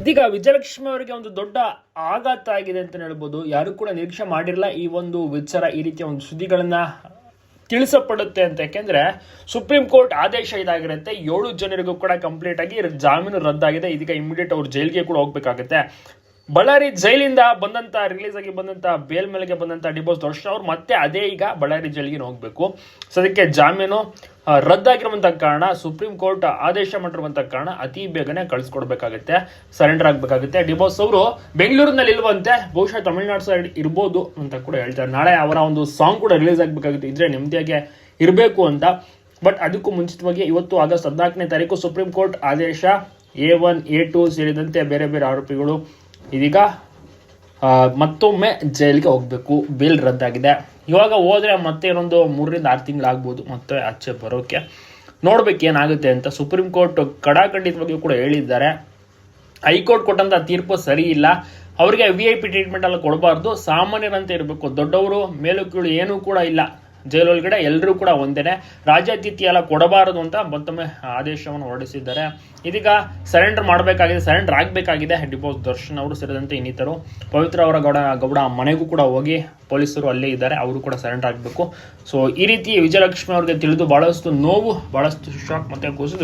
ಇದೀಗ ವಿಜಯಲಕ್ಷ್ಮಿ ಅವರಿಗೆ ಒಂದು ದೊಡ್ಡ ಆಘಾತ ಆಗಿದೆ ಅಂತ ಹೇಳ್ಬೋದು. ಯಾರು ಕೂಡ ನಿರೀಕ್ಷೆ ಮಾಡಿರಲ್ಲ ಈ ಒಂದು ವಿಚಾರ ಈ ರೀತಿಯ ಒಂದು ಸುದ್ದಿಗಳನ್ನ ತಿಳಿಸಪಡುತ್ತೆ ಅಂತ. ಯಾಕೆಂದ್ರೆ ಸುಪ್ರೀಂ ಕೋರ್ಟ್ ಆದೇಶ ಇದಾಗಿರುತ್ತೆ. ಏಳು ಜನರಿಗೂ ಕೂಡ ಕಂಪ್ಲೀಟ್ ಆಗಿ ಜಾಮೀನು ರದ್ದಾಗಿದೆ. ಇದೀಗ ಇಮಿಡಿಯೇಟ್ ಅವ್ರು ಜೈಲಿಗೆ ಕೂಡ ಹೋಗ್ಬೇಕಾಗುತ್ತೆ. ಬಳ್ಳಾರಿ ಜೈಲಿಂದ ಬಂದಂತ ರಿಲೀಸ್ ಆಗಿ ಬಂದಂತ ಬೇಲ್ ಬಂದಂತ ಡಿಬೋಸ್ ದರ್ಶನ್ ಅವ್ರು ಮತ್ತೆ ಅದೇ ಈಗ ಬಳ್ಳಾರಿ ಜೈಲಿಗೆ ಹೋಗ್ಬೇಕು. ಅದಕ್ಕೆ ಜಾಮೀನು ರದ್ದಾಗಿರುವಂತ ಕಾರಣ, ಸುಪ್ರೀಂ ಕೋರ್ಟ್ ಆದೇಶ ಮಾಡಿರುವಂತ ಕಾರಣ ಅತಿ ಬೇಗನೆ ಕಳಿಸ್ಕೊಡ್ಬೇಕಾಗುತ್ತೆ ಸರೆಂಡರ್ ಆಗಬೇಕಾಗುತ್ತೆ. ಡಿಬೋಸ್ ಅವರು ಬೆಂಗಳೂರಿನಲ್ಲಿ ಇಲ್ವಂತೆ, ಬಹುಶಃ ತಮಿಳುನಾಡು ಸೈಡ್ ಇರ್ಬೋದು ಅಂತ ಕೂಡ ಹೇಳ್ತಾರೆ. ನಾಳೆ ಅವರ ಒಂದು ಸಾಂಗ್ ಕೂಡ ರಿಲೀಸ್ ಆಗಬೇಕಾಗುತ್ತೆ. ಇದ್ರೆ ನೆಮ್ಮದಿಯಾಗಿ ಇರಬೇಕು ಅಂತ. ಬಟ್ ಅದಕ್ಕೂ ಮುಂಚಿತವಾಗಿ ಇವತ್ತು ಆಗಸ್ಟ್ ಹದಿನಾಲ್ಕನೇ ತಾರೀಕು ಸುಪ್ರೀಂ ಕೋರ್ಟ್ ಆದೇಶ ಎ ಒನ್ ಎ ಟು ಸೇರಿದಂತೆ ಬೇರೆ ಬೇರೆ ಆರೋಪಿಗಳು ಇದೀಗ ಮತ್ತೊಮ್ಮೆ ಜೈಲಿಗೆ ಹೋಗಬೇಕು. ಬಿಲ್ ರದ್ದಾಗಿದೆ. ಇವಾಗ ಹೋದರೆ ಮತ್ತೆ ಇನ್ನೊಂದು ಮೂರರಿಂದ ಆರು ತಿಂಗಳಾಗ್ಬೋದು ಮತ್ತೆ ಆಚೆ ಬರೋಕೆ. ನೋಡ್ಬೇಕು ಏನಾಗುತ್ತೆ ಅಂತ ಸುಪ್ರೀಂ ಕೋರ್ಟ್ ಕಡಾಖಂಡಿತವಾಗಿಯೂ ಕೂಡ ಹೇಳಿದ್ದಾರೆ. ಹೈಕೋರ್ಟ್ ಕೊಟ್ಟಂತ ತೀರ್ಪು ಸರಿ ಇಲ್ಲ. ಅವರಿಗೆ ವಿ ಐ ಪಿ ಟ್ರೀಟ್ಮೆಂಟ್ ಎಲ್ಲ ಕೊಡಬಾರ್ದು. ಸಾಮಾನ್ಯರಂತೆ ಇರಬೇಕು. ದೊಡ್ಡವರು ಮೇಲು ಕೀಳು ಏನೂ ಕೂಡ ಇಲ್ಲ. ಜೈಲೊಳಗಡೆ ಎಲ್ಲರೂ ಕೂಡ ಒಂದೇನೆ. ರಾಜ್ಯಾತಿಥ್ಯ ಎಲ್ಲ ಕೊಡಬಾರದು ಅಂತ ಮತ್ತೊಮ್ಮೆ ಆದೇಶವನ್ನು ಹೊರಡಿಸಿದ್ದಾರೆ. ಇದೀಗ ಸರೆಂಡರ್ ಮಾಡಬೇಕಾಗಿದೆ ಸರೆಂಡರ್ ಆಗಬೇಕಾಗಿದೆ. ಡಿಪೋಸ್ ದರ್ಶನ್ ಅವರು ಸೇರಿದಂತೆ ಇನ್ನಿತರು. ಪವಿತ್ರ ಅವರ ಗೌಡ ಗೌಡ ಮನೆಗೂ ಕೂಡ ಹೋಗಿ ಪೊಲೀಸರು ಅಲ್ಲೇ ಇದ್ದಾರೆ. ಅವರು ಕೂಡ ಸರೆಂಡರ್ ಆಗಬೇಕು. ಸೊ ಈ ರೀತಿ ವಿಜಯಲಕ್ಷ್ಮಿ ಅವರಿಗೆ ತಿಳಿದು ಬಹಳಷ್ಟು ನೋವು, ಬಹಳಷ್ಟು ಶಾಕ್ ಮತ್ತೆ ಕುಸಿದು